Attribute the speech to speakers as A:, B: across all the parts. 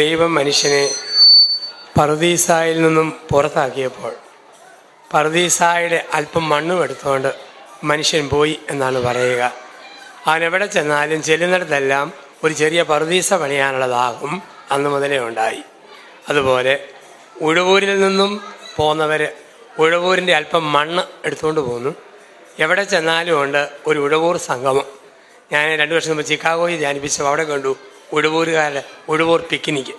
A: ദൈവം മനുഷ്യനെ പർദീസായിൽ നിന്നും പുറത്താക്കിയപ്പോൾ പർദീസായുടെ അല്പം മണ്ണും എടുത്തുകൊണ്ട് മനുഷ്യൻ പോയി എന്നാണ് പറയുക. അവൻ എവിടെ ചെന്നാലും ചെല്ലുന്നിടത്തെല്ലാം ഒരു ചെറിയ പർദീസ പണിയാനുള്ളതാകും അന്ന് മുതലേ ഉണ്ടായി. അതുപോലെ ഉഴവൂരിൽ നിന്നും പോന്നവർ ഉഴവൂരിന്റെ അല്പം മണ്ണ് എടുത്തുകൊണ്ട് പോന്നു. എവിടെ ചെന്നാലും ഉണ്ട് ഒരു ഉഴവൂർ സംഗമം. ഞാൻ രണ്ട് വർഷം മുമ്പ് ചിക്കാഗോയിൽ ധ്യാനിപ്പിച്ചു അവിടെ കണ്ടു. ഉഴവൂരുകാരുടെ ഉഴവൂർ പിക്നിക്ക്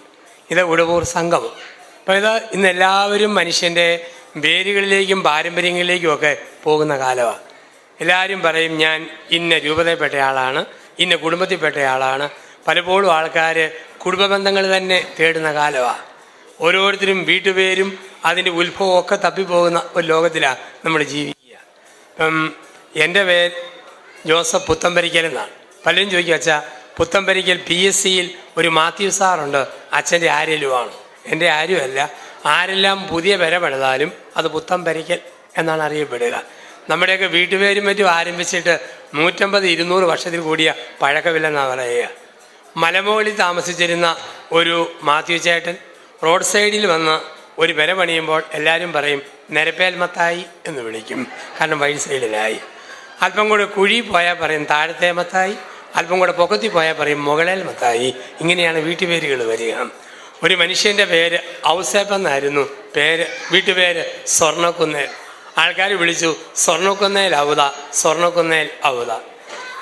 A: ഇത് ഉഴവൂർ സംഗമം. അപ്പോൾ ഇത് ഇന്ന് എല്ലാവരും മനുഷ്യന്റെ വേരുകളിലേക്കും പാരമ്പര്യങ്ങളിലേക്കും ഒക്കെ പോകുന്ന കാലമാണ്. എല്ലാവരും പറയും ഞാൻ ഇന്ന രൂപതയിൽപ്പെട്ട ആളാണ് ഇന്ന കുടുംബത്തിൽപ്പെട്ട ആളാണ് പലപ്പോഴും ആൾക്കാർ കുടുംബ ബന്ധങ്ങൾ തന്നെ തേടുന്ന കാലമാണ്. ഓരോരുത്തരും വീട്ടുപേരും അതിന്റെ ഉത്ഭവം ഒക്കെ തപ്പിപ്പോകുന്ന ഒരു ലോകത്തിലാണ് നമ്മൾ ജീവിക്കുക. ഇപ്പം എന്റെ പേര് ജോസഫ് പുത്തമ്പരിക്കൽ എന്നാണ്. പലരും ചോദിക്കുക അച്ഛാ പുത്തമ്പരിക്കൽ പി എസ് സിയിൽ ഒരു മാത്യു സാറുണ്ട്. അച്ഛന്റെ ആര്യലുമാണ്. എന്റെ ആരുമല്ല ആരെല്ലാം പുതിയ പെര പണിതാലും അത് പുത്തമ്പരിക്കൽ എന്നാണ് അറിയപ്പെടുക. നമ്മുടെയൊക്കെ വീട്ടുപേരും മറ്റും ആരംഭിച്ചിട്ട് നൂറ്റമ്പത് ഇരുന്നൂറ് വർഷത്തിൽ കൂടിയ പഴക്കമില്ലെന്നാണ് പറയുക. മലമുകളിൽ താമസിച്ചിരുന്ന ഒരു മാത്യു ചേട്ടൻ റോഡ് സൈഡിൽ വന്ന് ഒരു പെര പണിയുമ്പോൾ എല്ലാവരും പറയും നിരപ്പേൽ മത്തായി എന്ന് വിളിക്കും. കാരണം വഴി സൈഡിലായി. അല്പം കൂടെ കുഴി പോയാൽ പറയും താഴത്തെ മത്തായി അല്പം കൂടെ പൊക്കത്തിൽ പോയാൽ പറയും മുകളേൽ മത്തായി ഇങ്ങനെയാണ് വീട്ടുപേരുകൾ വരിക. ഒരു മനുഷ്യന്റെ പേര് ഔസേപ്പെന്നായിരുന്നു പേര് വീട്ടുപേര് സ്വർണക്കുന്നേൽ. ആൾക്കാർ വിളിച്ചു സ്വർണക്കുന്നേൽ അവത സ്വർണക്കുന്നേൽ അവത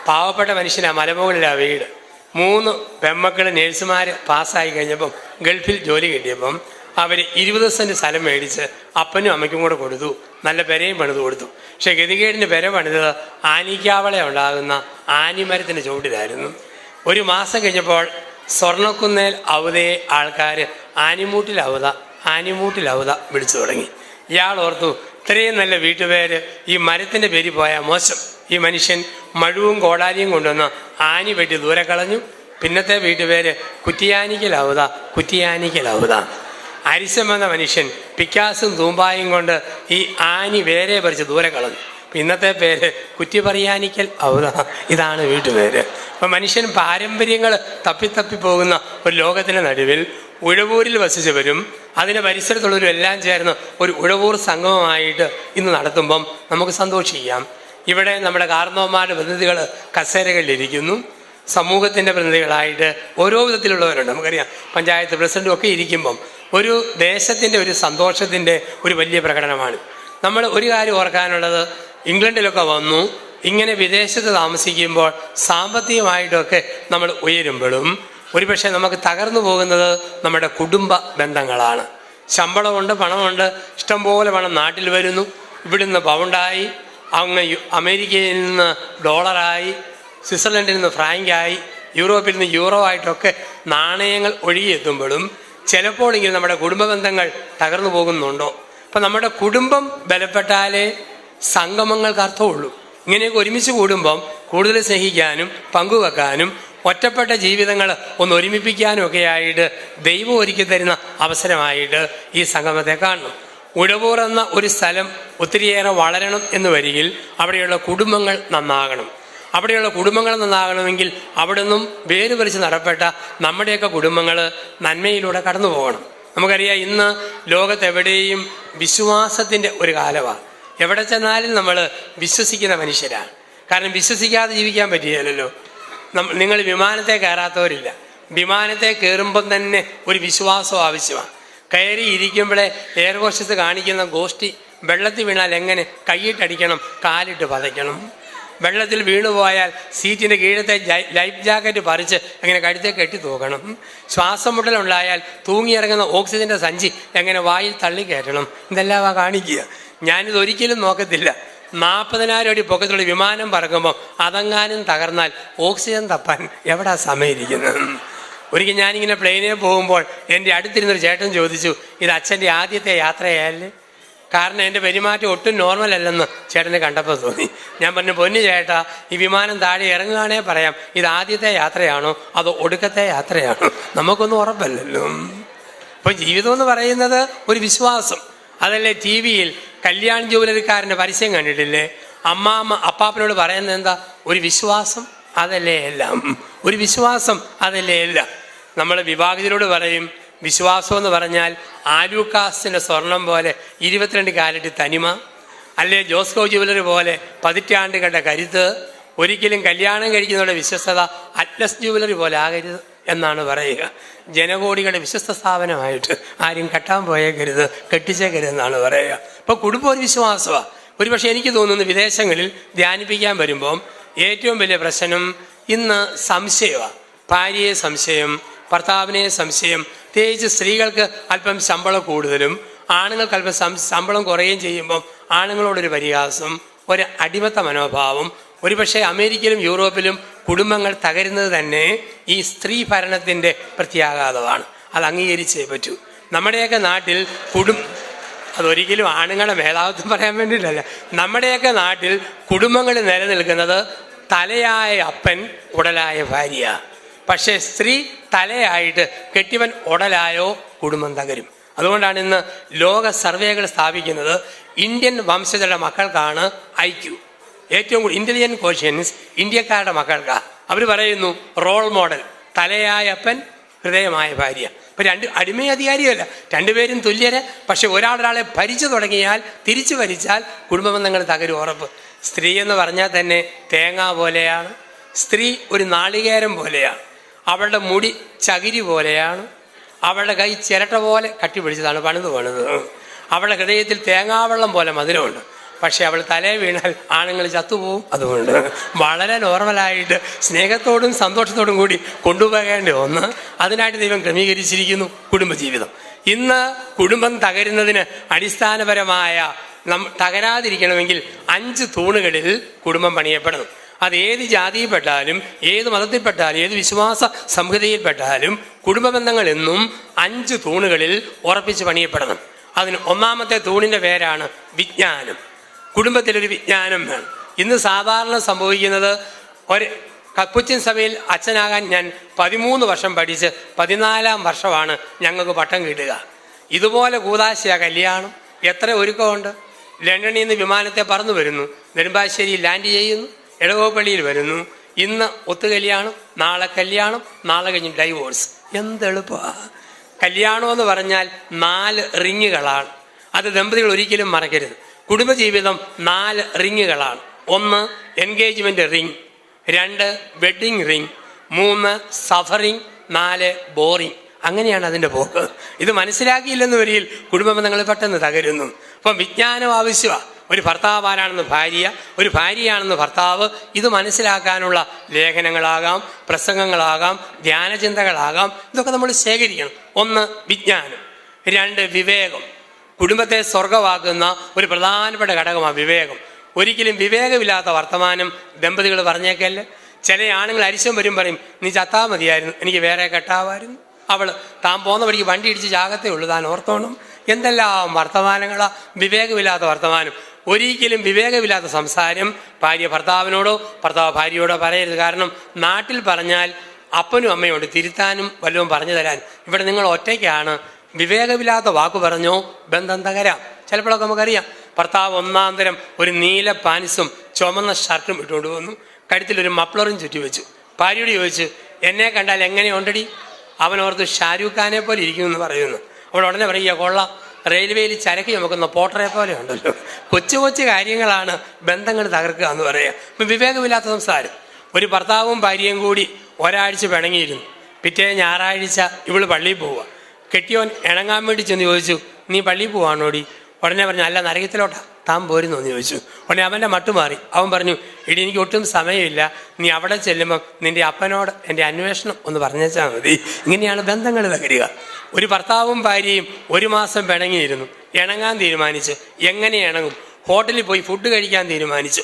A: പാവപ്പെട്ട മനുഷ്യനാ മലമുകളിലാ വീട്. മൂന്ന് പെമ്മക്കൾ നേഴ്സുമാർ പാസ്സായി കഴിഞ്ഞപ്പം ഗൾഫിൽ ജോലി കിട്ടിയപ്പം അവർ ഇരുപത് സെന്റ് സ്ഥലം മേടിച്ച് അപ്പനും അമ്മയ്ക്കും കൂടെ കൊടുത്തു. നല്ല പെരയും പണിത് കൊടുത്തു. പക്ഷെ ഗതികേടിന് പെര പണിതത് ആനിക്കാവളെ ഉണ്ടാകുന്ന ആനിമരത്തിന്റെ ചുവട്ടിലായിരുന്നു. ഒരു മാസം കഴിഞ്ഞപ്പോൾ സ്വർണക്കുന്നേൽ അവതയെ ആൾക്കാർ ആനിമൂട്ടിൽ അവത വിളിച്ചു തുടങ്ങി. ഇയാൾ ഓർത്തു ഇത്രയും നല്ല വീട്ടുപേര് ഈ മരത്തിന്റെ പേര് പോയാൽ മോശം. ഈ മനുഷ്യൻ മഴുവും കോടാലിയും കൊണ്ടുവന്ന് ആനി വെട്ടി ദൂരെ കളഞ്ഞു. പിന്നത്തെ വീട്ടുപേര് കുറ്റിയാനിക്കലാവുത കുറ്റിയാനിക്കലാവുത. അരിശം എന്ന മനുഷ്യൻ പിക്കാസും തൂമ്പായും കൊണ്ട് ഈ ആനി വേരെ പറിച്ച് ദൂരെ കളഞ്ഞു. ഇന്നത്തെ പേര് കുറ്റി പറയാനിക്കൽ ഔത ഇതാണ് വീട്ടുപേര് അപ്പൊ മനുഷ്യൻ പാരമ്പര്യങ്ങൾ തപ്പിത്തപ്പി പോകുന്ന ഒരു ലോകത്തിന്റെ നടുവിൽ ഉഴവൂരിൽ വസിച്ചവരും അതിന്റെ പരിസരത്തുള്ളവരും എല്ലാം ചേർന്ന് ഒരു ഉഴവൂർ സംഗമമായിട്ട് ഇന്ന് നടത്തുമ്പം നമുക്ക് സന്തോഷിക്കാം. ഇവിടെ നമ്മുടെ കാർന്നവന്മാരുടെ പ്രതിനിധികൾ കസേരകളിലിരിക്കുന്നു. സമൂഹത്തിന്റെ പ്രതിനിധികളായിട്ട് ഓരോ വിധത്തിലുള്ളവരുണ്ട്. നമുക്കറിയാം. പഞ്ചായത്ത് പ്രസിഡന്റും ഒക്കെ ഇരിക്കുമ്പം ഒരു ദേശത്തിന്റെ ഒരു സന്തോഷത്തിന്റെ ഒരു വലിയ പ്രകടനമാണ്. നമ്മൾ ഒരു കാര്യം ഓർക്കാനുള്ളത് ഇംഗ്ലണ്ടിലൊക്കെ വന്നു ഇങ്ങനെ വിദേശത്ത് താമസിക്കുമ്പോൾ സാമ്പത്തികമായിട്ടൊക്കെ നമ്മൾ ഉയരുമ്പോഴും ഒരുപക്ഷെ നമുക്ക് തകർന്നു പോകുന്നത് നമ്മുടെ കുടുംബ ബന്ധങ്ങളാണ്. ശമ്പളമുണ്ട് പണമുണ്ട് ഇഷ്ടംപോലെ പണം നാട്ടിൽ വരുന്നു. ഇവിടുന്ന് പൗണ്ടായി അങ്ങ് അമേരിക്കയിൽ നിന്ന് ഡോളറായി സ്വിറ്റ്സർലൻഡിൽ നിന്ന് ഫ്രാങ്കായി യൂറോപ്പിൽ നിന്ന് യൂറോ ആയിട്ടൊക്കെ നാണയങ്ങൾ ഒഴുകിയെത്തുമ്പോഴും ചിലപ്പോഴെങ്കിലും നമ്മുടെ കുടുംബ ബന്ധങ്ങൾ തകർന്നു പോകുന്നുണ്ടോ? അപ്പം നമ്മുടെ കുടുംബം ബലപ്പെട്ടാലേ സംഗമങ്ങൾക്ക് അർത്ഥമുള്ളൂ. ഇങ്ങനെയൊക്കെ ഒരുമിച്ച് കൂടുമ്പം കൂടുതൽ സ്നേഹിക്കാനും പങ്കുവെക്കാനും ഒറ്റപ്പെട്ട ജീവിതങ്ങൾ ഒന്ന് ഒരുമിപ്പിക്കാനും ഒക്കെ ആയിട്ട് ദൈവം ഒരുക്കി തരുന്ന അവസരമായിട്ട് ഈ സംഗമത്തെ കാണണം. ഉഴവൂർ എന്ന ഒരു സ്ഥലം ഒത്തിരിയേറെ വളരണം എന്ന് വരികിൽ അവിടെയുള്ള കുടുംബങ്ങൾ നന്നാകണം. അവിടെയുള്ള കുടുംബങ്ങൾ നന്നാകണമെങ്കിൽ അവിടെ നിന്നും വേര് വലിച്ച് നടപ്പെട്ട നമ്മുടെയൊക്കെ കുടുംബങ്ങൾ നന്മയിലൂടെ കടന്നു പോകണം. നമുക്കറിയാം ഇന്ന് ലോകത്തെവിടെയും വിശ്വാസത്തിന്റെ ഒരു കാലമാണ് എവിടെ ചെന്നാലും നമ്മൾ വിശ്വസിക്കുന്ന മനുഷ്യരാണ്. കാരണം വിശ്വസിക്കാതെ ജീവിക്കാൻ പറ്റിയല്ലോ നിങ്ങൾ വിമാനത്തെ കയറാത്തവരില്ല. വിമാനത്തെ കയറുമ്പം തന്നെ ഒരു വിശ്വാസം ആവശ്യമാണ്. കയറി ഇരിക്കുമ്പോഴേ എയർ ഹോസ്റ്റസ് കാണിക്കുന്ന ഗോഷ്ടി വെള്ളത്തിൽ വീണാൽ എങ്ങനെ കൈയിട്ടടിക്കണം കാലിട്ട് പതയ്ക്കണം? വെള്ളത്തിൽ വീണുപോയാൽ സീറ്റിന്റെ കീഴത്തെ ലൈഫ് ജാക്കറ്റ് പറിച്ച് അങ്ങനെ കഴുത്തെ കെട്ടി തൂക്കണം ശ്വാസം മുട്ടലുണ്ടായാൽ തൂങ്ങിയിറങ്ങുന്ന ഓക്സിജന്റെ സഞ്ചി എങ്ങനെ വായിൽ തള്ളി കയറ്റണം ഇതെല്ലാം ആ കാണിക്കുക. ഞാനിത് ഒരിക്കലും നോക്കത്തില്ല. നാൽപ്പതിനായിരം അടി പൊക്കത്തിലുള്ള വിമാനം പറക്കുമ്പോൾ അതങ്ങാനും തകർന്നാൽ ഓക്സിജൻ തപ്പാൻ എവിടാ സമയമിരിക്കുന്നത്? ഒരിക്കൽ ഞാനിങ്ങനെ പ്ലെയിനിൽ പോകുമ്പോൾ എന്റെ അടുത്തിരുന്നൊരു ചേട്ടൻ ചോദിച്ചു ഇത് അച്ഛന്റെ ആദ്യത്തെ യാത്രയായല്ലേ കാരണം എന്റെ പെരുമാറ്റം ഒട്ടും നോർമൽ അല്ലെന്ന് ചേട്ടനെ കണ്ടപ്പോൾ തോന്നി. ഞാൻ പറഞ്ഞു പൊന്നു ചേട്ടാ ഈ വിമാനം താഴെ ഇറങ്ങുകയാണേ പറയാം. ഇത് ആദ്യത്തെ യാത്രയാണോ? അതോ ഒടുക്കത്തെ യാത്രയാണോ? നമുക്കൊന്നും ഉറപ്പല്ലല്ലോ. അപ്പോൾ ജീവിതം എന്ന് പറയുന്നത് ഒരു വിശ്വാസം. അതല്ലേ ടി വിയിൽ കല്യാൺ ജൂവലറിക്കാരന്റെ പരസ്യം കണ്ടിട്ടില്ലേ? അമ്മാമ്മ അപ്പാപ്പനോട് പറയുന്നത് എന്താ? ഒരു വിശ്വാസം അതല്ലേ എല്ലാം. ഒരു വിശ്വാസം അതല്ലേ എല്ലാം. നമ്മൾ വിവാഹിതരോട് പറയും വിശ്വാസം എന്ന് പറഞ്ഞാൽ ആലൂക്കാസിന്റെ സ്വർണം പോലെ ഇരുപത്തിരണ്ട് കാലറ്റ് തനിമ അല്ലെ ജോസ്കോ ജുവലറി പോലെ പതിറ്റാണ്ടുകളുടെ കരുത്ത് ഒരിക്കലും കല്യാണം കഴിക്കുന്നവരുടെ വിശ്വസ്തത അറ്റ്ലസ് ജുവലറി പോലെ ആകരുത് എന്നാണ് പറയുക. ജനകോടികളുടെ വിശ്വസ്ത സ്ഥാപനമായിട്ട് ആരും കെട്ടാൻ പോയേക്കരുത് കെട്ടിച്ചേക്കരുത് എന്നാണ് പറയുക. ഇപ്പോൾ കുടുംബം ഒരു വിശ്വാസമാണ് ഒരുപക്ഷെ എനിക്ക് തോന്നുന്നു വിദേശങ്ങളിൽ ധ്യാനിപ്പിക്കാൻ വരുമ്പോൾ ഏറ്റവും വലിയ പ്രശ്നം ഇന്ന് സംശയമാണ് ഭാര്യയെ സംശയം ഭർത്താവിനെ സംശയം പ്രത്യേകിച്ച് സ്ത്രീകൾക്ക് അല്പം ശമ്പളം കൂടുതലും ആണുങ്ങൾക്ക് അല്പം ശമ്പളം കുറയുകയും ചെയ്യുമ്പം ആണുങ്ങളോടൊരു പരിഹാസം ഒരു അടിമത്ത മനോഭാവം. ഒരുപക്ഷെ അമേരിക്കയിലും യൂറോപ്പിലും കുടുംബങ്ങൾ തകരുന്നത് തന്നെ ഈ സ്ത്രീ ഭരണത്തിന്റെ പ്രത്യാഘാതമാണ്. അത് അംഗീകരിച്ചേ പറ്റൂ. നമ്മുടെയൊക്കെ നാട്ടിൽ കുടും അതൊരിക്കലും ആണുങ്ങളെ മേധാവിത്വം പറയാൻ വേണ്ടിയിട്ടല്ല. നമ്മുടെയൊക്കെ നാട്ടിൽ കുടുംബങ്ങൾ നിലനിൽക്കുന്നത് തലയായ അപ്പൻ ഉടലായ ഭാര്യ. പക്ഷേ സ്ത്രീ തലയായിട്ട് കെട്ടിവൻ ഉടലായോ കുടുംബം തകരും. അതുകൊണ്ടാണ് ഇന്ന് ലോക സർവേകൾ സ്ഥാപിക്കുന്നത് ഇന്ത്യൻ വംശജരുടെ മക്കൾക്കാണ് ഐ ക്യു ഏറ്റവും കൂടുതൽ ഇന്റലിജന്റ് കോഷ്യൻസ് ഇന്ത്യക്കാരുടെ മക്കൾക്കാണ് അവർ പറയുന്നു റോൾ മോഡൽ തലയായ അപ്പൻ ഹൃദയമായ ഭാര്യ. ഇപ്പൊ രണ്ട് അടിമ അധികാരിയല്ല രണ്ടുപേരും തുല്യര്. പക്ഷെ ഒരാളൊരാളെ ഭരിച്ചു തുടങ്ങിയാൽ തിരിച്ചു ഭരിച്ചാൽ കുടുംബബന്ധങ്ങൾ തകരും ഉറപ്പ്. സ്ത്രീ എന്ന് പറഞ്ഞാൽ തന്നെ തേങ്ങ പോലെയാണ്. സ്ത്രീ ഒരു നാളികേരം പോലെയാണ്. അവളുടെ മുടി ചകിരി പോലെയാണ്. അവളുടെ കൈ ചിരട്ട പോലെ കട്ടിപ്പിടിച്ചതാണ് പണിത് പണിത് അവളുടെ ഹൃദയത്തിൽ തേങ്ങാവെള്ളം പോലെ മധുരമുണ്ട്. പക്ഷെ അവൾ തലേ വീണാൽ ആണുങ്ങൾ ചത്തുപോകും. അതുകൊണ്ട് വളരെ നോർമലായിട്ട് സ്നേഹത്തോടും സന്തോഷത്തോടും കൂടി കൊണ്ടുപോകേണ്ട ഒന്ന് അതിനായിട്ട് ദൈവം ക്രമീകരിച്ചിരിക്കുന്നു കുടുംബജീവിതം. ഇന്ന് കുടുംബം തകരുന്നതിന് അടിസ്ഥാനപരമായ നം തകരാതിരിക്കണമെങ്കിൽ അഞ്ച് തൂണുകളിൽ കുടുംബം പണിയപ്പെടുന്നു. അത് ഏത് ജാതിയിൽപ്പെട്ടാലും ഏത് മതത്തിൽപ്പെട്ടാലും ഏത് വിശ്വാസ സംഹിതയിൽപ്പെട്ടാലും കുടുംബ ബന്ധങ്ങൾ എന്നും അഞ്ച് തൂണുകളിൽ ഉറപ്പിച്ച് പണിയപ്പെടണം. അതിന് ഒന്നാമത്തെ തൂണിന്റെ പേരാണ് വിജ്ഞാനം. കുടുംബത്തിലൊരു വിജ്ഞാനം വേണം. ഇന്ന് സാധാരണ സംഭവിക്കുന്നത് ഒരു കപ്പുച്ചിൻ സഭയിൽ അച്ഛനാകാൻ ഞാൻ പതിമൂന്ന് വർഷം പഠിച്ച് പതിനാലാം വർഷമാണ് ഞങ്ങൾക്ക് പട്ടം കിട്ടുക. ഇതുപോലെ കൂതാശയ കല്യാണം. എത്ര ഒരുക്കമുണ്ട്? ലണ്ടനിൽ നിന്ന് വിമാനത്തെ പറന്നു വരുന്നു. നെടുമ്പാശ്ശേരി ലാൻഡ് ചെയ്യുന്നു. എടവപ്പള്ളിയിൽ വരുന്നു. ഇന്ന് ഒത്തു കല്യാണം നാളെ കല്യാണം നാളെ കഴിഞ്ഞ് ഡൈവോഴ്സ് എന്തെളുപ്പമാണ് കല്യാണം എന്ന് പറഞ്ഞാൽ നാല് റിങ്ങുകളാണ് അത് ദമ്പതികൾ ഒരിക്കലും മറക്കരുത്. കുടുംബജീവിതം നാല് റിങ്ങുകളാണ് ഒന്ന് എൻഗേജ്മെന്റ് റിങ് രണ്ട് വെഡിങ് റിങ് മൂന്ന് സഫറിങ് നാല് ബോറിങ് അങ്ങനെയാണ് അതിന്റെ പോക്ക്. ഇത് മനസ്സിലാക്കിയില്ലെന്ന് വരിയിൽ കുടുംബബന്ധങ്ങൾ പെട്ടെന്ന് തകരുന്നു. അപ്പം വിജ്ഞാനം ആവശ്യമാണ് ഒരു ഭർത്താവ് ആരാണെന്ന് ഭാര്യ ഒരു ഭാര്യയാണെന്ന് ഭർത്താവ് ഇത് മനസ്സിലാക്കാനുള്ള ലേഖനങ്ങളാകാം പ്രസംഗങ്ങളാകാം ധ്യാനചിന്തകളാകാം ഇതൊക്കെ നമ്മൾ ശേഖരിക്കണം. ഒന്ന് വിജ്ഞാനം. രണ്ട് വിവേകം. കുടുംബത്തെ സ്വർഗമാക്കുന്ന ഒരു പ്രധാനപ്പെട്ട ഘടകമാണ് വിവേകം. ഒരിക്കലും വിവേകമില്ലാത്ത വർത്തമാനം ദമ്പതികൾ പറഞ്ഞേക്കല്ലേ? ചില ആണുങ്ങൾ അരിശം വരും പറയും നീ ചത്താ മതിയായിരുന്നു എനിക്ക് വേറെ കെട്ടാവായിരുന്നു. അവൾ താൻ പോകുന്ന വഴിക്ക് വണ്ടി ഇടിച്ച് ജാഗത്തേ ഉള്ളൂ താൻ ഓർത്തോണം. എന്തെല്ലാം വർത്തമാനങ്ങളാ? വിവേകമില്ലാത്ത വർത്തമാനം. ഒരിക്കലും വിവേകമില്ലാത്ത സംസാരം ഭാര്യ ഭർത്താവിനോടോ ഭർത്താവ് ഭാര്യയോടോ പറയരുത്. കാരണം നാട്ടിൽ പറഞ്ഞാൽ അപ്പനും അമ്മയോട് തിരുത്താനും വല്ലതും പറഞ്ഞു തരാൻ. ഇവിടെ നിങ്ങൾ ഒറ്റയ്ക്കാണ്. വിവേകമില്ലാത്ത വാക്ക് പറഞ്ഞോ? ബന്ധം തകരാം. ചിലപ്പോഴൊക്കെ നമുക്കറിയാം. ഭർത്താവ് ഒന്നാം തരം ഒരു നീല പാനിസും ചുമന്ന ഷർട്ടും ഇട്ടുകൊണ്ട് വന്നു. കഴുത്തിലൊരു മപ്ലറും ചുറ്റി വെച്ചു. ഭാര്യയോട് ചോദിച്ചു എന്നെ കണ്ടാൽ എങ്ങനെയുണ്ടടി അവൻ ഓർത്ത് ഷാരൂഖ് ഖാനെ പോലെ ഇരിക്കുമെന്ന് പറയുന്നു. അവൾ ഉടനെ പറയുക കൊള്ളാം. റെയിൽവേയിൽ ചരക്ക് ചുമക്കുന്ന പോട്ടറെ പോലെ ഉണ്ടല്ലോ. കൊച്ചു കൊച്ചു കാര്യങ്ങളാണ് ബന്ധങ്ങൾ തകർക്കുക എന്ന് പറയുക. വിവേകമില്ലാത്ത സംസാരം ഒരു ഭർത്താവും ഭാര്യയും കൂടി ഒരാഴ്ച പിണങ്ങിയിരുന്നു. പിറ്റേ ഞായറാഴ്ച ഇവൾ പള്ളിയിൽ പോവുക. കെട്ടിയോൻ ഇണങ്ങാൻ വേണ്ടി ചെന്ന് ചോദിച്ചു നീ പള്ളിയിൽ പോവാണോടി? ഉടനെ പറഞ്ഞു അല്ല നരകത്തിലോട്ടാ. താൻ പോരുന്നോ എന്ന് ചോദിച്ചു. ഉടനെ അവന്റെ മട്ടു മാറി. അവൻ പറഞ്ഞു ഇടി എനിക്ക് ഒട്ടും സമയമില്ല. നീ അവിടെ ചെല്ലുമ്പോൾ നിന്റെ അപ്പനോട് എന്റെ അന്വേഷണം ഒന്ന് പറഞ്ഞേച്ചാൽ മതി. ഇങ്ങനെയാണ് ബന്ധങ്ങൾ തകരുക. ഒരു ഭർത്താവും ഭാര്യയും ഒരു മാസം പിണങ്ങിയിരുന്നു. ഇണങ്ങാൻ തീരുമാനിച്ച് എങ്ങനെ ഇണങ്ങും? ഹോട്ടലിൽ പോയി ഫുഡ് കഴിക്കാൻ തീരുമാനിച്ചു.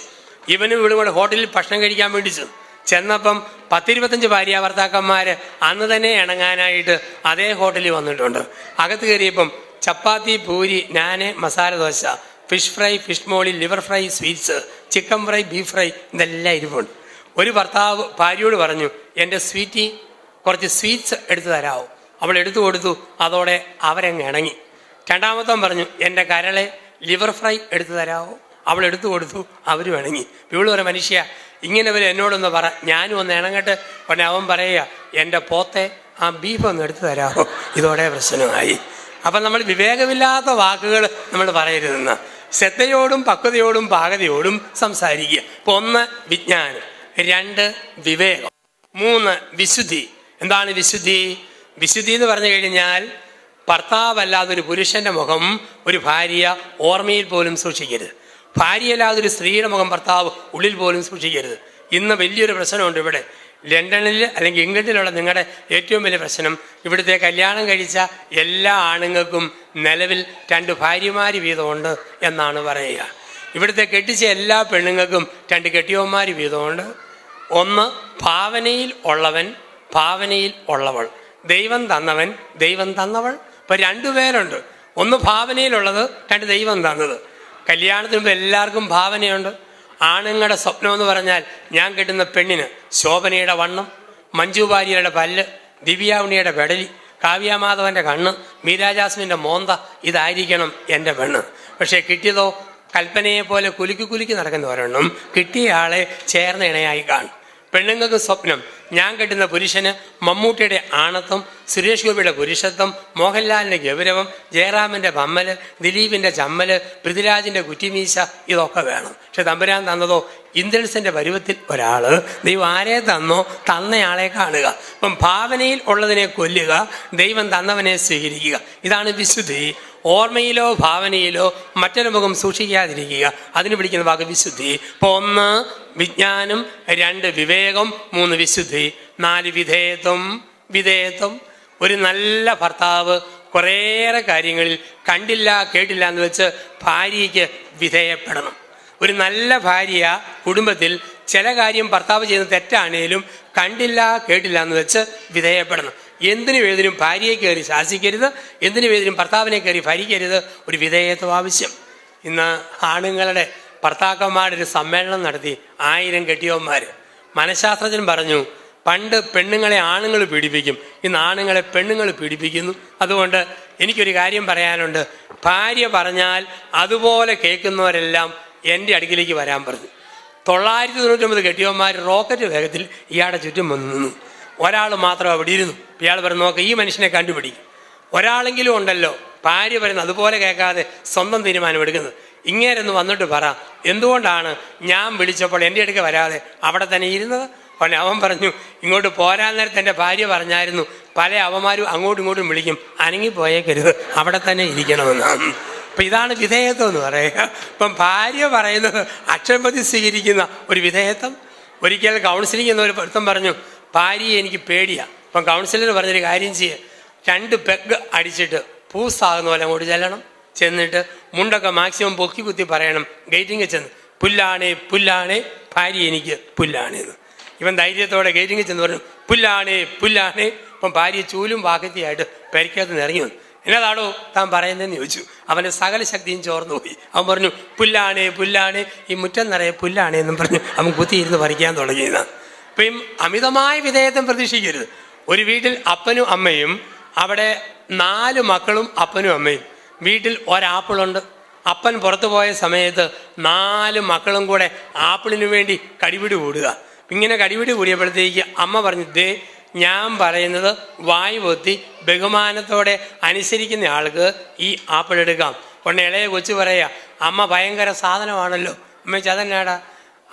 A: ഇവനും ഇവിടെ കൂടെ ഹോട്ടലിൽ ഭക്ഷണം കഴിക്കാൻ വേണ്ടി ചെന്നു. ചെന്നപ്പം പത്തിരുപത്തഞ്ച് ഭാര്യ ഭർത്താക്കന്മാർ അന്ന് തന്നെ ഇണങ്ങാനായിട്ട് അതേ ഹോട്ടലിൽ വന്നിട്ടുണ്ട്. അകത്ത് കയറിയപ്പം chapati puri naan masala dosa. Fish fry fish molee liver fry sweets chicken fry beef fry ഇതെല്ലാം ഇരിപ്പുണ്ട്. ഒരു ഭർത്താവ് ഭാര്യയോട് പറഞ്ഞു എന്റെ സ്വീറ്റി കുറച്ച് സ്വീറ്റ്സ് എടുത്തു തരാമോ അവൾ എടുത്തു കൊടുത്തു അതോടെ അവരങ്ങ് ഇണങ്ങി. രണ്ടാമത്തവൻ പറഞ്ഞു എന്റെ കരളെ ലിവർ ഫ്രൈ എടുത്തു തരാമോ അവൾ എടുത്തു കൊടുത്തു അവരും ഇണങ്ങി. ഇവൾ ഒരു മനുഷ്യ ഇങ്ങനെ ഇവർ എന്നോടൊന്ന് പറ ഞാനും ഒന്ന് ഇണങ്ങട്ടെ. പിന്നെ അവൻ പറയുക എന്റെ പോത്തെ ആ ബീഫ് ഒന്ന് എടുത്തു തരാമോ ഇതോടെ പ്രശ്നമായി. അപ്പം നമ്മൾ വിവേകമില്ലാത്ത വാക്കുകൾ നമ്മൾ പറയരുതെന്ന്. ശ്രദ്ധയോടും പക്വതയോടും പാകതയോടും സംസാരിക്കുക. ഇപ്പൊ ഒന്ന് വിജ്ഞാനം. രണ്ട് വിവേകം. മൂന്ന് വിശുദ്ധി. എന്താണ് വിശുദ്ധി? വിശുദ്ധി എന്ന് പറഞ്ഞു കഴിഞ്ഞാൽ ഭർത്താവല്ലാതെ ഒരു പുരുഷന്റെ മുഖം ഒരു ഭാര്യ ഓർമ്മയിൽ പോലും സൂക്ഷിക്കരുത്. ഭാര്യയല്ലാതെ ഒരു സ്ത്രീയുടെ മുഖം ഭർത്താവ് ഉള്ളിൽ പോലും സൂക്ഷിക്കരുത്. ഇന്ന് വലിയൊരു പ്രശ്നമുണ്ട് ഇവിടെ. ലണ്ടനിൽ അല്ലെങ്കിൽ ഇംഗ്ലണ്ടിലുള്ള നിങ്ങളുടെ ഏറ്റവും വലിയ പ്രശ്നം ഇവിടുത്തെ കല്യാണം കഴിച്ച എല്ലാ ആണുങ്ങൾക്കും നിലവിൽ രണ്ട് ഭാര്യമാർ വീതമുണ്ട് എന്നാണ് പറയുക. ഇവിടുത്തെ കെട്ടിച്ച എല്ലാ പെണ്ണുങ്ങൾക്കും രണ്ട് കെട്ടിയവന്മാർ വീതമുണ്ട്. ഒന്ന് ഭാവനയിൽ ഉള്ളവൻ ഭാവനയിൽ ഉള്ളവൾ. ദൈവം തന്നവൻ ദൈവം തന്നവൾ. ഇപ്പൊ രണ്ടുപേരുണ്ട് ഒന്ന് ഭാവനയിലുള്ളത് രണ്ട് ദൈവം തന്നത്. കല്യാണത്തിന് മുമ്പ് എല്ലാവർക്കും ഭാവനയുണ്ട്. ആണുങ്ങളുടെ സ്വപ്നം എന്ന് പറഞ്ഞാൽ ഞാൻ കിട്ടുന്ന പെണ്ണിന് ശോഭനയുടെ വണ്ണം മഞ്ജു വാര്യരുടെ പല്ല് ദിവ്യാവുണിയുടെ വെടലി കാവ്യമാധവന്റെ കണ്ണ് മീരാജാസ്മിന്റെ മോന്ത ഇതായിരിക്കണം എന്റെ പെണ്ണ്. പക്ഷേ കിട്ടിയതോ കൽപ്പനയെ പോലെ കുലുക്കി കുലുക്കി നടക്കുന്ന ഒരെണ്ണം കിട്ടിയ ആളെ ചേർന്ന ഇണയായി കാണും. പെണ്ണുങ്ങൾക്ക് സ്വപ്നം. ഞാൻ കെട്ടുന്ന പുരുഷന് മമ്മൂട്ടിയുടെ ആണത്വം സുരേഷ് ഗോപിയുടെ പുരുഷത്വം മോഹൻലാലിന്റെ ഗൗരവം ജയറാമിന്റെ പമ്മൽ ദിലീപിന്റെ ചമ്മൽ പൃഥ്വിരാജിന്റെ കുറ്റിമീശ ഇതൊക്കെ വേണം. പക്ഷെ തമ്പുരാൻ തന്നതോ ഇന്ദ്രൻസിന്റെ പരുവത്തിൽ ഒരാൾ. ദൈവം ആരെ തന്നോ തന്നയാളെ കാണുക. അപ്പം ഭാവനയിൽ ഉള്ളതിനെ കൊല്ലുക ദൈവം തന്നവനെ സ്വീകരിക്കുക. ഇതാണ് വിശുദ്ധി. ഓർമ്മയിലോ ഭാവനയിലോ മറ്റൊരു മുഖം സൂക്ഷിക്കാതിരിക്കുക. അതിന് പിടിക്കുന്ന വാക്ക് വിശുദ്ധി. ഇപ്പൊ ഒന്ന് വിജ്ഞാനം. രണ്ട് വിവേകം. മൂന്ന് വിശുദ്ധി. നാല് വിധേയത്വം. വിധേയത്വം. ഒരു നല്ല ഭർത്താവ് കുറേയേറെ കാര്യങ്ങളിൽ കണ്ടില്ല കേട്ടില്ല എന്ന് വെച്ച് ഭാര്യയ്ക്ക് വിധേയപ്പെടണം. ഒരു നല്ല ഭാര്യ കുടുംബത്തിൽ ചില കാര്യം ഭർത്താവ് ചെയ്യുന്ന തെറ്റാണേലും കണ്ടില്ല കേട്ടില്ല എന്ന് വെച്ച് വിധേയപ്പെടണം. എന്തിനു ഏതിനും ഭാര്യയെ കയറി ശാസിക്കരുത്? എന്തിനു ഏതിനും ഭർത്താവിനെ കയറി ഭരിക്കരുത്? ഒരു വിധേയത്വം ആവശ്യം. ഇന്ന് ആണുങ്ങളുടെ ഭർത്താക്കന്മാരുടെ ഒരു സമ്മേളനം നടത്തി ആയിരം കെട്ടിയവന്മാർ മനഃശാസ്ത്രജ്ഞൻ പറഞ്ഞു പണ്ട് പെണ്ണുങ്ങളെ ആണുങ്ങൾ പീഡിപ്പിക്കും. ഇന്ന് ആണുങ്ങളെ പെണ്ണുങ്ങൾ പീഡിപ്പിക്കുന്നു. അതുകൊണ്ട് എനിക്കൊരു കാര്യം പറയാനുണ്ട്. ഭാര്യ പറഞ്ഞാൽ അതുപോലെ കേൾക്കുന്നവരെല്ലാം എന്റെ അടുക്കിലേക്ക് വരാൻ പറഞ്ഞു. തൊള്ളായിരത്തി തൊണ്ണൂറ്റൊമ്പത് കെട്ടിയവന്മാർ റോക്കറ്റ് വേഗത്തിൽ ഇയാളുടെ ചുറ്റും വന്നു നിന്നു. ഒരാൾ മാത്രം അവിടെ ഇരുന്നു. ഇയാൾ പറഞ്ഞു നോക്ക ഈ മനുഷ്യനെ കണ്ടുപിടിക്കും. ഒരാളെങ്കിലും ഉണ്ടല്ലോ. ഭാര്യ പറയുന്നത് അതുപോലെ കേൾക്കാതെ സ്വന്തം തീരുമാനം എടുക്കുന്നത് വന്നിട്ട് പറ. എന്തുകൊണ്ടാണ് ഞാൻ വിളിച്ചപ്പോൾ എന്റെ അടുക്ക വരാതെ അവിടെ തന്നെ ഇരുന്നത്? പിന്നെ അവൻ പറഞ്ഞു ഇങ്ങോട്ട് പോരാൻ നേരത്തെ എന്റെ ഭാര്യ പറഞ്ഞായിരുന്നു പല അവന്മാരും അങ്ങോട്ടും ഇങ്ങോട്ടും വിളിക്കും. അനങ്ങി പോയേക്കരുത് അവിടെ തന്നെ ഇരിക്കണമെന്ന്. അപ്പം ഇതാണ് വിധേയത്വം എന്ന് പറയുക. ഇപ്പം ഭാര്യ പറയുന്നത് അക്ഷരപതി സ്വീകരിക്കുന്ന ഒരു വിധേയത്വം. ഒരിക്കൽ കൗൺസിലിംഗ് എന്നൊരു പൊരുത്തം പറഞ്ഞു ഭാര്യയെ എനിക്ക് പേടിയാ. അപ്പം കൗൺസിലർ പറഞ്ഞൊരു കാര്യം ചെയ്യുക രണ്ട് പെഗ് അടിച്ചിട്ട് പൂസാകുന്ന പോലെ അങ്ങോട്ട് ചെല്ലണം. ചെന്നിട്ട് മുണ്ടൊക്കെ മാക്സിമം പൊക്കി കുത്തി പറയണം. ഗേറ്റിങ്ങിൽ ചെന്ന്. പുല്ലാണേ പുല്ലാണേ ഭാര്യ എനിക്ക് പുല്ലാണേന്ന് ഇവൻ ധൈര്യത്തോടെ ഗേറ്റിങ്ങിൽ ചെന്ന് പറഞ്ഞു പുല്ലാണേ പുല്ലാണേ. ഇപ്പം ഭാര്യ ചൂലും വാക്കത്തിയായിട്ട് പരിക്കകത്ത് ഇറങ്ങി വന്നു. എന്നതാണോ താൻ പറയുന്നതെന്ന് ചോദിച്ചു. അവന്റെ സകല ശക്തിയും ചോർന്നു പോയി. അവൻ പറഞ്ഞു പുല്ലാണേ പുല്ലാണേ. ഈ മുറ്റം നിറയെ പുല്ലാണേ എന്നും പറഞ്ഞു അവൻ കുത്തിയിരുന്ന് പറിക്കാൻ തുടങ്ങിയതാണ്. അപ്പം അമിതമായ വിധേയത്വം പ്രതീക്ഷിക്കരുത്. ഒരു വീട്ടിൽ അപ്പനും അമ്മയും അവിടെ നാല് മക്കളും അപ്പനും അമ്മയും. വീട്ടിൽ ഒരാപ്പിളുണ്ട്. അപ്പൻ പുറത്തു പോയ സമയത്ത് നാല് മക്കളും കൂടെ ആപ്പിളിനു വേണ്ടി കടിപിടി കൂടുക. ഇങ്ങനെ കടിപിടി കൂടിയപ്പോഴത്തേക്ക് അമ്മ പറഞ്ഞു ദേ ഞാൻ പറയുന്നത് വായു പൊത്തി ബഹുമാനത്തോടെ അനുസരിക്കുന്ന ആൾക്ക് ഈ ആപ്പിൾ എടുക്കാം. ഉടനെ ഇളയ കൊച്ചു പറയുക അമ്മ ഭയങ്കര സാധനമാണല്ലോ. അമ്മ ചതന്നാടാ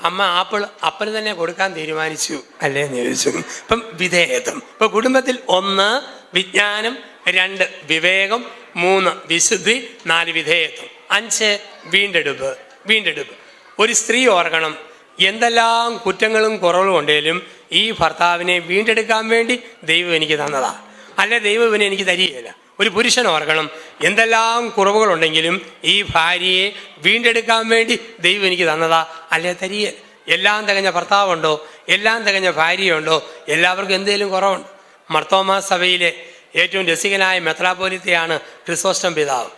A: അമ്മ ആപ്പിൾ അപ്പന് തന്നെ കൊടുക്കാൻ തീരുമാനിച്ചു അല്ലേ എന്ന് ചോദിച്ചു. ഇപ്പം വിധേയത്വം. ഇപ്പൊ കുടുംബത്തിൽ ഒന്ന് വിജ്ഞാനം രണ്ട് വിവേകം മൂന്ന് വിശുദ്ധി നാല് വിധേയത്വം. അഞ്ച് വീണ്ടെടുപ്പ് വീണ്ടെടുപ്പ്. ഒരു സ്ത്രീ ഓർക്കണം എന്തെല്ലാം കുറ്റങ്ങളും കുറവുകളും ഉണ്ടെങ്കിലും ഈ ഭർത്താവിനെ വീണ്ടെടുക്കാൻ വേണ്ടി ദൈവം എനിക്ക് തന്നതാ. അല്ലെ ദൈവം ഇവനെ എനിക്ക് തരികയില്ല. ഒരു പുരുഷൻ ഓർക്കണം. എന്തെല്ലാം കുറവുകളുണ്ടെങ്കിലും ഈ ഭാര്യയെ വീണ്ടെടുക്കാൻ വേണ്ടി ദൈവം എനിക്ക് തന്നതാ. അല്ലെ തരികയില്ല എല്ലാം തികഞ്ഞ ഭർത്താവുണ്ടോ? എല്ലാം തികഞ്ഞ ഭാര്യയുണ്ടോ? എല്ലാവർക്കും എന്തെങ്കിലും കുറവുണ്ട്? മർത്തോമാ സഭയിലെ ഏറ്റവും രസികനായ മെത്രാപോലിത്തയാണ് ക്രിസോസ്റ്റം പിതാവ്.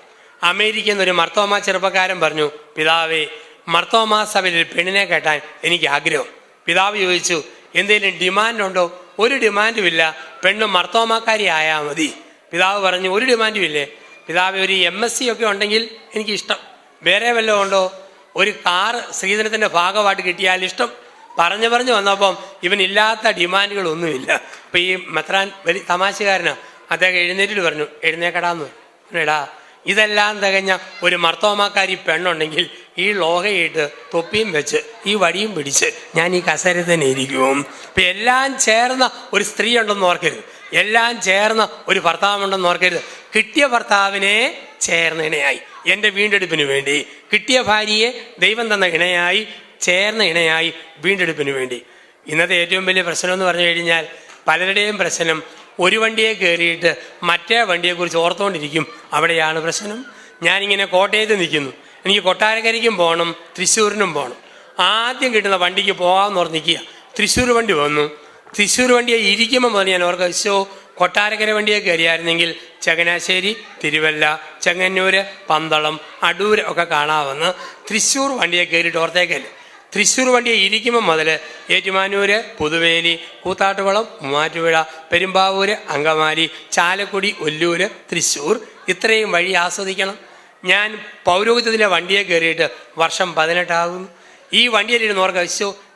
A: അമേരിക്കയിൽ ഒരു മർത്തോമാ ചെറുപ്പക്കാരൻ പറഞ്ഞു പിതാവേ മർത്തോമാ സഭയിൽ പെണ്ണിനെ കേട്ടാൻ എനിക്ക് ആഗ്രഹം. പിതാവ് ചോദിച്ചു എന്തെങ്കിലും ഡിമാൻഡ് ഉണ്ടോ? ഒരു ഡിമാൻഡും ഇല്ല. പെണ്ണ് മർത്തോമാക്കാരി ആയാൽ മതി. പിതാവ് പറഞ്ഞു ഒരു ഡിമാൻഡും ഇല്ലേ? പിതാവ് ഒരു എം എസ് സി ഒക്കെ ഉണ്ടെങ്കിൽ എനിക്ക് ഇഷ്ടം വേറെ വല്ലതും ഉണ്ടോ? ഒരു കാർ സ്ത്രീധനത്തിന്റെ ഭാഗമായിട്ട് കിട്ടിയാൽ ഇഷ്ടം. പറഞ്ഞു പറഞ്ഞു വന്നപ്പം ഇവനില്ലാത്ത ഡിമാൻഡുകളൊന്നുമില്ല അപ്പം ഈ മെത്രാൻ വലിയ തമാശക്കാരനാണ് അദ്ദേഹം എഴുന്നേറ്റിട്ട് പറഞ്ഞു എഴുന്നേക്കടാന്ന് എടാ ഇതെല്ലാം തികഞ്ഞ ഒരു മർത്തോമാക്കാരി പെണ്ണുണ്ടെങ്കിൽ ഈ ലോഹയിട്ട് തൊപ്പിയും വെച്ച് ഈ വടിയും പിടിച്ച് ഞാൻ ഈ കസേര തന്നെ ഇരിക്കും. ഇപ്പം എല്ലാം ചേർന്ന ഒരു സ്ത്രീ ഉണ്ടെന്ന് ഓർക്കരുത്. എല്ലാം ചേർന്ന ഒരു ഭർത്താവുണ്ടെന്ന് ഓർക്കരുത്. കിട്ടിയ ഭർത്താവിനെ ചേർന്ന ഇണയായി എന്റെ വീണ്ടെടുപ്പിന് വേണ്ടി. കിട്ടിയ ഭാര്യയെ ദൈവം തന്ന ഇണയായി ചേർന്ന ഇണയായി വീണ്ടെടുപ്പിന് വേണ്ടി. ഇന്നത്തെ ഏറ്റവും വലിയ പ്രശ്നം എന്ന് പറഞ്ഞു കഴിഞ്ഞാൽ പലരുടെയും പ്രശ്നം ഒരു വണ്ടിയെ കയറിയിട്ട് മറ്റേ വണ്ടിയെക്കുറിച്ച് ഓർത്തുകൊണ്ടിരിക്കും അവിടെയാണ് പ്രശ്നം. ഞാനിങ്ങനെ കോട്ടയത്ത് നിൽക്കുന്നു. എനിക്ക് കൊട്ടാരക്കരയ്ക്കും പോകണം തൃശ്ശൂരിനും പോകണം ആദ്യം കിട്ടുന്ന വണ്ടിക്ക് പോകാമെന്ന് ഓർത്ത് നിൽക്കുക. തൃശ്ശൂർ വണ്ടി വന്നു. തൃശ്ശൂർ വണ്ടിയെ ഇരിക്കുമ്പോൾ മുതൽ ഞാൻ ഓർക്കുക ശോ കൊട്ടാരക്കര വണ്ടിയെ കയറിയായിരുന്നെങ്കിൽ ചങ്ങനാശ്ശേരി തിരുവല്ല ചെങ്ങന്നൂര് പന്തളം അടൂർ ഒക്കെ കാണാമെന്ന് തൃശ്ശൂർ വണ്ടിയെ കയറിയിട്ട് ഓർത്തേക്കല്ലേ? തൃശ്ശൂർ വണ്ടിയെ ഇരിക്കുമ്പോൾ മുതൽ ഏറ്റുമാനൂര് പുതുവേലി കൂത്താട്ടുകുളം മൂവാറ്റുപുഴ പെരുമ്പാവൂര് അങ്കമാലി ചാലക്കുടി ഒല്ലൂര് തൃശ്ശൂർ ഇത്രയും വഴി ആസ്വദിക്കണം. ഞാൻ പൗരോഹിത്യത്തിന്റെ വണ്ടിയെ കയറിയിട്ട് വർഷം പതിനെട്ടാകുന്നു. ഈ വണ്ടിയിലിരുന്ന് ഓർക്കുക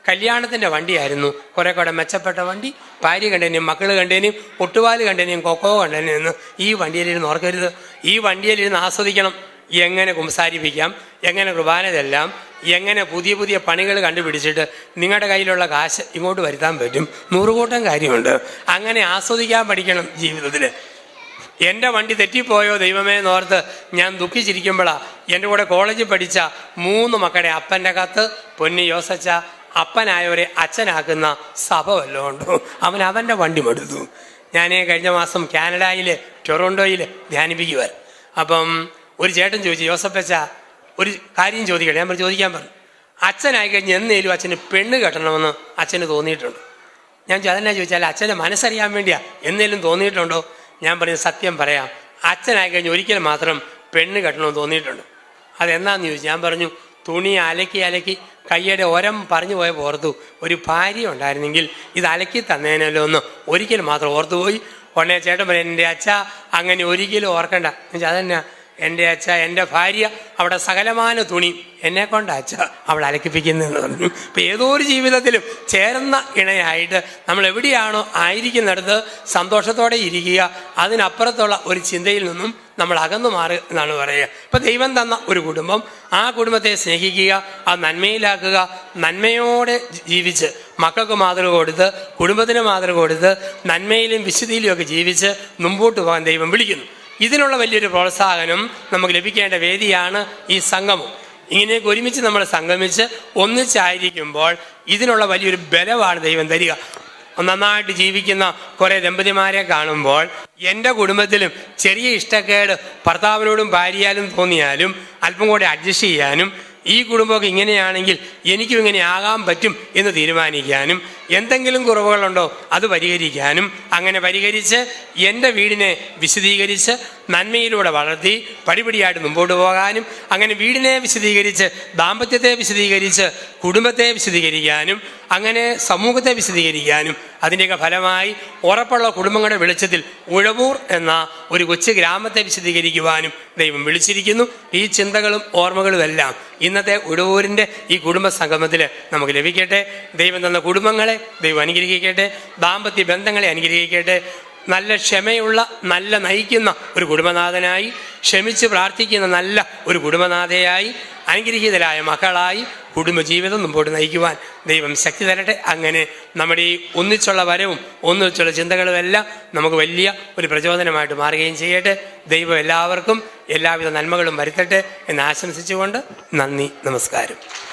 A: കല്യാണത്തിന്റെ വണ്ടിയായിരുന്നു. കുറെ കൂടെ മെച്ചപ്പെട്ട വണ്ടി. ഭാര്യ കണ്ടേനെയും മക്കൾ കണ്ടേനെയും ഒട്ടുപാൽ കണ്ടേനെയും കൊക്കോ കണ്ടേനെയും ഈ വണ്ടിയിലിരുന്ന് ഓർക്കരുത്. ഈ വണ്ടിയിലിരുന്ന് ആസ്വദിക്കണം. എങ്ങനെ കുംസാരിപ്പിക്കാം? എങ്ങനെ കുർബാന ചെല്ലാം? എങ്ങനെ പുതിയ പുതിയ പണികൾ കണ്ടുപിടിച്ചിട്ട് നിങ്ങളുടെ കയ്യിലുള്ള കാശ് ഇങ്ങോട്ട് വരുത്താൻ പറ്റും? നൂറുകൂട്ടം കാര്യമുണ്ട്. അങ്ങനെ ആസ്വദിക്കാൻ പഠിക്കണം ജീവിതത്തിൽ എന്റെ വണ്ടി തെറ്റിപ്പോയോ ദൈവമേ എന്നോർത്ത് ഞാൻ ദുഃഖിച്ചിരിക്കുമ്പോഴാണ് എന്റെ കൂടെ കോളേജിൽ പഠിച്ച മൂന്ന് മക്കളുടെ അപ്പന്റെ കത്ത് പൊന്നി യോസച്ച അപ്പനായവരെ അച്ഛനാക്കുന്ന സഭ വല്ലതുകൊണ്ടോ അവൻ അവന്റെ വണ്ടി മടുത്തു. ഞാൻ കഴിഞ്ഞ മാസം കാനഡയിൽ ടൊറോണ്ടോയിൽ ധ്യാനിപ്പിക്കുവാൻ. അപ്പം ഒരു ചേട്ടൻ ചോദിച്ചു ജോസഫ് അച്ഛ ഒരു കാര്യം ചോദിക്കട്ടെ? ഞാൻ പറഞ്ഞു ചോദിക്കാൻ പറഞ്ഞു. അച്ഛനായി കഴിഞ്ഞ് എന്നേലും അച്ഛന് പെണ്ണ് കെട്ടണമെന്ന് അച്ഛന് തോന്നിയിട്ടുണ്ട്. ഞാൻ അതെന്നാ ചോദിച്ചാൽ അച്ഛന്റെ മനസ്സറിയാൻ വേണ്ടിയാ എന്നേലും തോന്നിയിട്ടുണ്ടോ? ഞാൻ പറഞ്ഞു സത്യം പറയാം. അച്ഛനായി കഴിഞ്ഞ് ഒരിക്കൽ മാത്രം പെണ്ണ് കെട്ടണമെന്ന് തോന്നിയിട്ടുണ്ട്. അതെന്നാന്ന് ചോദിച്ചു. ഞാൻ പറഞ്ഞു തുണി അലക്കി അലക്കി കയ്യുടെ ഒരം പറഞ്ഞു പോയ ഓർത്തു ഒരു ഭാര്യ ഉണ്ടായിരുന്നെങ്കിൽ ഇത് അലക്കി തന്നേനല്ലോ എന്ന് ഒരിക്കൽ മാത്രം ഓർത്തുപോയി ഉടനെ ചേട്ടൻ പറയും എന്റെ അച്ഛ അങ്ങനെ ഒരിക്കലും ഓർക്കണ്ട. എന്നുവെച്ചാൽ അതെന്നാ എന്റെ അച്ഛ എന്റെ ഭാര്യ അവിടെ സകലമാന തുണി. എന്നെ കൊണ്ട് അച്ഛ അവൾ അലക്കിപ്പിക്കുന്നതെന്ന് പറഞ്ഞു. ഇപ്പം ഏതോ ഒരു ജീവിതത്തിലും ചേർന്ന ഇണയായിട്ട് നമ്മൾ എവിടെയാണോ ആയിരിക്കുന്നിടത്ത് സന്തോഷത്തോടെ ഇരിക്കുക. അതിനപ്പുറത്തുള്ള ഒരു ചിന്തയിൽ നിന്നും നമ്മൾ അകന്നു മാറുക എന്നാണ് പറയുക. ഇപ്പം ദൈവം തന്ന ഒരു കുടുംബം ആ കുടുംബത്തെ സ്നേഹിക്കുക ആ നന്മയിലാക്കുക നന്മയോടെ ജീവിച്ച് മക്കൾക്ക് മാതൃക കൊടുത്ത് കുടുംബത്തിന് മാതൃക കൊടുത്ത് നന്മയിലും വിശുദ്ധിയിലും ഒക്കെ ജീവിച്ച് മുമ്പോട്ട് പോകാൻ ദൈവം വിളിക്കുന്നു. ഇതിനുള്ള വലിയൊരു പ്രോത്സാഹനം നമുക്ക് ലഭിക്കേണ്ട വേദിയാണ് ഈ സംഗമം. ഇങ്ങനെയൊക്കെ ഒരുമിച്ച് നമ്മൾ സംഗമിച്ച് ഒന്നിച്ചായിരിക്കുമ്പോൾ ഇതിനുള്ള വലിയൊരു ബലമാണ് ദൈവം തരിക. നന്നായിട്ട് ജീവിക്കുന്ന കുറേ ദമ്പതിമാരെ കാണുമ്പോൾ എന്റെ കുടുംബത്തിലും ചെറിയ ഇഷ്ടക്കേട് ഭർത്താവിനോടും ഭാര്യയാലും തോന്നിയാലും അല്പം കൂടെ അഡ്ജസ്റ്റ് ചെയ്യാനും ഈ കുടുംബമൊക്കെ ഇങ്ങനെയാണെങ്കിൽ എനിക്കും ഇങ്ങനെ ആകാൻ പറ്റും എന്ന് തീരുമാനിക്കാനും എന്തെങ്കിലും കുറവുകളുണ്ടോ അത് പരിഹരിക്കാനും അങ്ങനെ പരിഹരിച്ച് എന്റെ വീടിനെ വിശദീകരിച്ച് നന്മയിലൂടെ വളർത്തി പടിപടിയായിട്ട് മുമ്പോട്ട് പോകാനും അങ്ങനെ വീടിനെ വിശദീകരിച്ച് ദാമ്പത്യത്തെ വിശദീകരിച്ച് കുടുംബത്തെ വിശദീകരിക്കാനും അങ്ങനെ സമൂഹത്തെ വിശദീകരിക്കാനും അതിന്റെയൊക്കെ ഫലമായി ഉറപ്പുള്ള കുടുംബങ്ങളുടെ വെളിച്ചത്തിൽ ഉഴവൂർ എന്ന ഒരു കൊച്ചു ഗ്രാമത്തെ വിശദീകരിക്കുവാനും ദൈവം വിളിച്ചിരിക്കുന്നു. ഈ ചിന്തകളും ഓർമ്മകളും എല്ലാം ഇന്നത്തെ ഉഴവൂരിന്റെ ഈ കുടുംബ സംഗമത്തിൽ നമുക്ക് ലഭിക്കട്ടെ. ദൈവം തന്ന കുടുംബങ്ങളെ ദൈവം അനുഗ്രഹിക്കട്ടെ. ദാമ്പത്യ ബന്ധങ്ങളെ അനുഗ്രഹിക്കട്ടെ. നല്ല ക്ഷമയുള്ള നല്ല നയിക്കുന്ന ഒരു കുടുംബനാഥനായി ക്ഷമിച്ച് പ്രാർത്ഥിക്കുന്ന നല്ല ഒരു കുടുംബനാഥയായി അനുഗ്രഹീതരായ മക്കളായി കുടുംബജീവിതം മുമ്പോട്ട് നയിക്കുവാൻ ദൈവം ശക്തി തരട്ടെ. അങ്ങനെ നമ്മുടെ ഈ ഒന്നിച്ചുള്ള വരവും ഒന്നിച്ചുള്ള ചിന്തകളും എല്ലാം നമുക്ക് വലിയ ഒരു പ്രചോദനമായിട്ട് മാറുകയും ചെയ്യട്ടെ. ദൈവം എല്ലാവർക്കും എല്ലാവിധ നന്മകളും വരുത്തട്ടെ എന്ന് ആശംസിച്ചുകൊണ്ട് നന്ദി നമസ്കാരം.